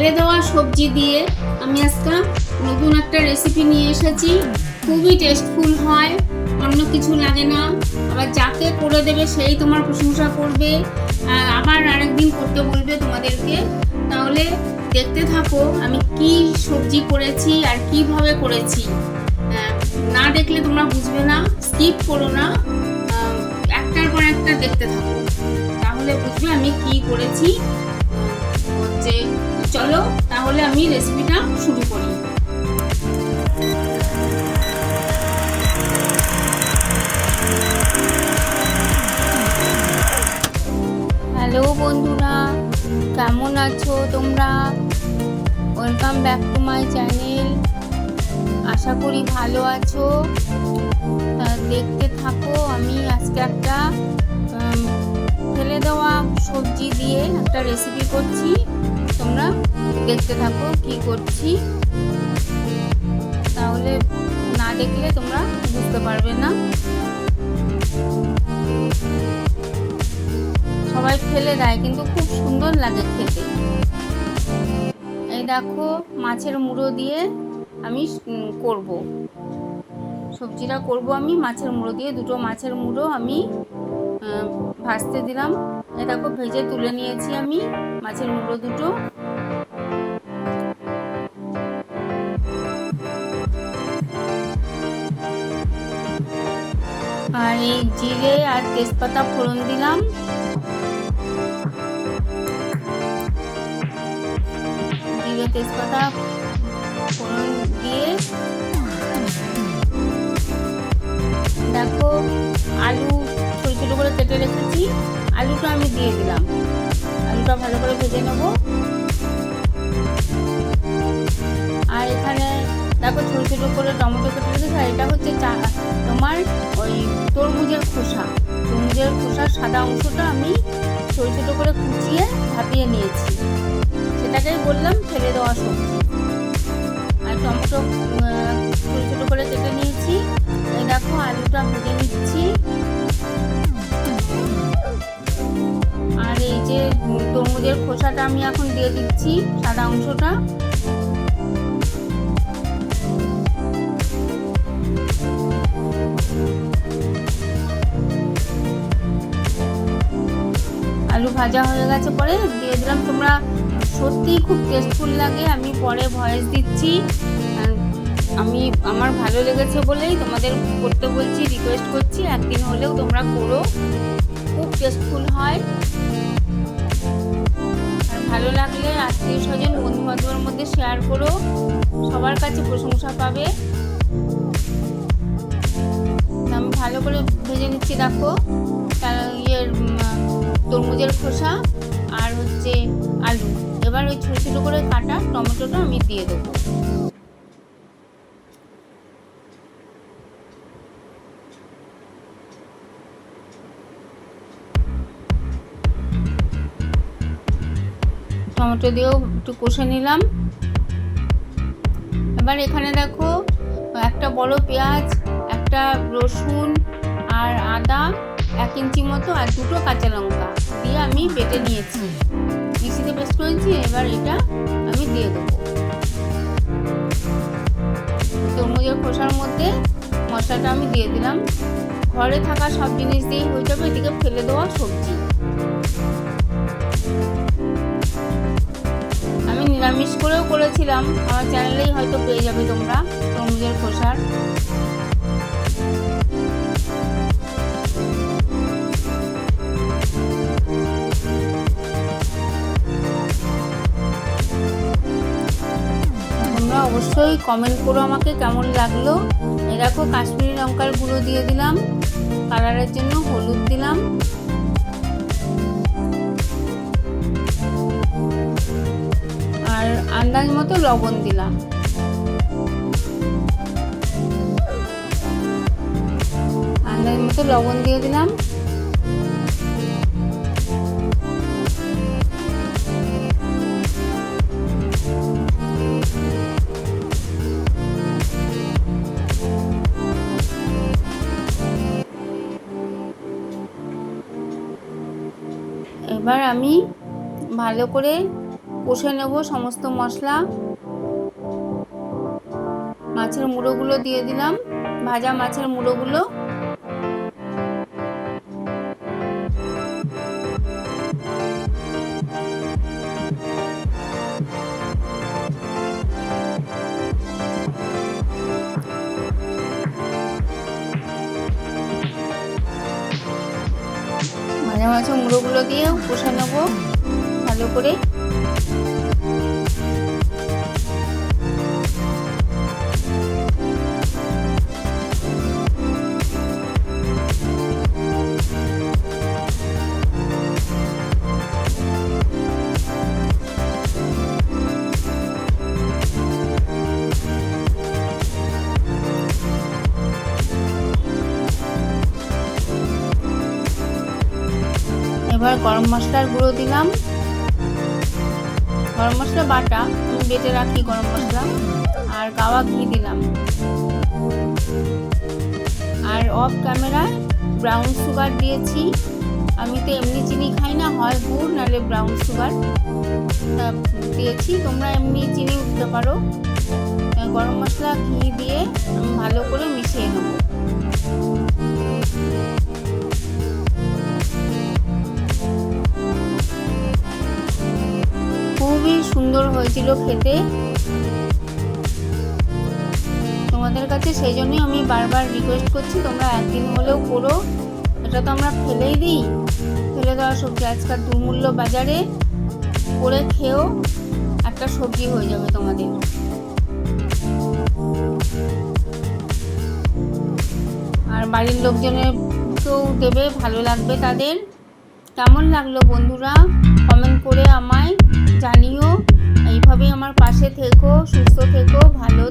ফেলে দেওয়া সবজি দিয়ে আমি আজকে নতুন একটা রেসিপি নিয়ে এসেছি। খুবই টেস্টফুল হয় অন্য কিছু লাগে না। আবার যাকে করে দেবে সেই তোমার প্রশংসা করবে। আবার আরেকদিন করতে বলবে তোমাদেরকে। তাহলে দেখতে থাকো আমি কি সবজি করেছি আর কীভাবে করেছি। আহ, না দেখলে তোমরা বুঝবে না স্কিপ করো না। একটার পর একটা দেখতে থাকো। তাহলে বুঝবে আমি কি করেছি। হচ্ছে চলো, তাহলে আমি রেসিপিটা শুরু করি। হ্যালো বন্ধুরা, কেমন আছো তোমরা? Welcome back to my channel আশা করি ভালো আছো। দেখতে থাকো, আমি আজকে একটা ফেলে দেওয়া সবজি দিয়ে একটা রেসিপি করছি। তোমরা দেখতে থাকো কি করছি। তাহলে না দেখলে তোমরা বুঝতে পারবে না। সবাই ফেলে দেয়, কিন্তু খুব সুন্দর লাগে খেতে। এই দেখো মাছের মুড়ো দিয়ে আমি করব। সবজিটা করব আমি, মাছের মুড়ো দিয়ে দুটো মাছের মুড়ো আমি ভাজতে দিলাম। দেখো ভেজে তুলে নিয়েছি আমি, মাছের মুড়ো দুটো। আর এই জিরে আর তেজপাতা ফোড়ন দিলাম। জিরে, তেজপাতা ফোড়ন দিয়ে দেখো, আলু ছোটো করে কেটে রেখেছি। আলুটা আমি দিয়ে দিলাম। আলুটা ভালো করে ভেজে নেব। আর এখানে দেখো ছোটো ছোটো করে টমেটো কেটে রেখেছি, আর এটা হচ্ছে চা তোমার ওই তরমুজের খোসা। তরমুজের খোসার সাদা অংশটা আমি ছোটো ছোটো করে কুচিয়ে ভাপিয়ে নিয়েছি। সেটাকেই বললাম ফেলে দেওয়া সবজি। আর টমেটো ছোটো ছোটো করে কেটে নিয়েছি। দেখো আলুটা ভেজে নিচ্ছি। তরমুজের খোসাটা আমি এখন দিয়ে দিচ্ছি সাদা অংশটা। আলু ভাজা হয়ে গেছে পরে দিয়ে দিলাম। তোমরা সত্যিই খুব টেস্টফুল লাগে, আমি পরে ভয়েস দিচ্ছি। আমি, আমার ভালো লেগেছে বলেই তোমাদের করতে বলছি রিকোয়েস্ট করছি। একদিন হলেও তোমরা করো। খুব টেস্টফুল হয়। ভালো লাগলে আত্মীয় স্বজন বন্ধু বান্ধবের মধ্যে শেয়ার করো। সবার কাছে প্রশংসা পাবে। আমি ভালো করে ভেজে নিচ্ছি, দেখো। ইয়ের তরমুজের খোসা আর হচ্ছে আলু। এবার ওই ছোটো ছোটো করে কাটা টমেটোটা আমি দিয়ে দেবো। টমেটো দিয়েও একটু কষে নিলাম। এবার এখানে দেখো, একটা বড় পেঁয়াজ, একটা রসুন আর আদা এক ইঞ্চি মতো আর দুটো কাঁচা লঙ্কা দিয়ে আমি বেটে নিয়েছি। মিক্সিতে পেস্ট করেছি, এবার এটা আমি দিয়ে দেবো। তরমুজের খোসার মধ্যে মশলাটা আমি দিয়ে দিলাম। ঘরে থাকা সব জিনিস দিয়েই হয়ে যাবে, এদিকে ফেলে দেওয়া সবজি। নিরামিষ করেও করেছিলাম। আমার চ্যানেলেই হয়তো পেয়ে যাবে তোমরা তরমুজের খোসার তোমরা অবশ্যই কমেন্ট করো আমাকে কেমন লাগল। দেখো কাশ্মীরি লঙ্কার গুঁড়ো দিয়ে দিলাম। কালারের জন্য হলুদ দিলাম। আন্দাজ মতো লবণ দিলাম। আন্দাজ মতো লবণ দিয়ে দিলাম। এবার আমি ভালো করে কষে নেব, সমস্ত মশলা। মাছের মুড়োগুলো দিয়ে দিলাম, ভাজা মাছের মুড়োগুলো। ভাজা মাছের মুড়োগুলো দিয়ে কষে নেব, ভালো করে। এবার গরম মশলার গুঁড়ো দিলাম। গরম মশলা বাটা বেটে রাখি গরম মশলা। আর গাওয়া ঘি দিলাম। আর অফ ক্যামেরা ব্রাউন সুগার দিয়েছি। আমি তো এমনি চিনি খাই না, হয় গুড়, নাহলে ব্রাউন সুগার দিয়েছি। তোমরা এমনি চিনি উঠতে পারো। গরম মশলা ঘি দিয়ে ভালো করে মিশিয়ে নেব। সুন্দর হয়েছিল খেতে। তোমাদের কাছে সেই জন্যই আমি বারবার রিকোয়েস্ট করছি, তোমরা একদিন হলেও করো। এটা তো আমরা ফেলেই দিই। ফেলে দেওয়া সবজি আজকাল দুমূল্য বাজারে। করে খেয়েও একটা সবজি হয়ে যাবে তোমাদের। আর বাড়ির লোকজনের কেউ দেবে, ভালো লাগবে তাদের। কেমন লাগল বন্ধুরা? কমেন্ট করে আমায় জানিও। এইভাবেই আমার পাশে থেকো সুস্থ থেকো ভালো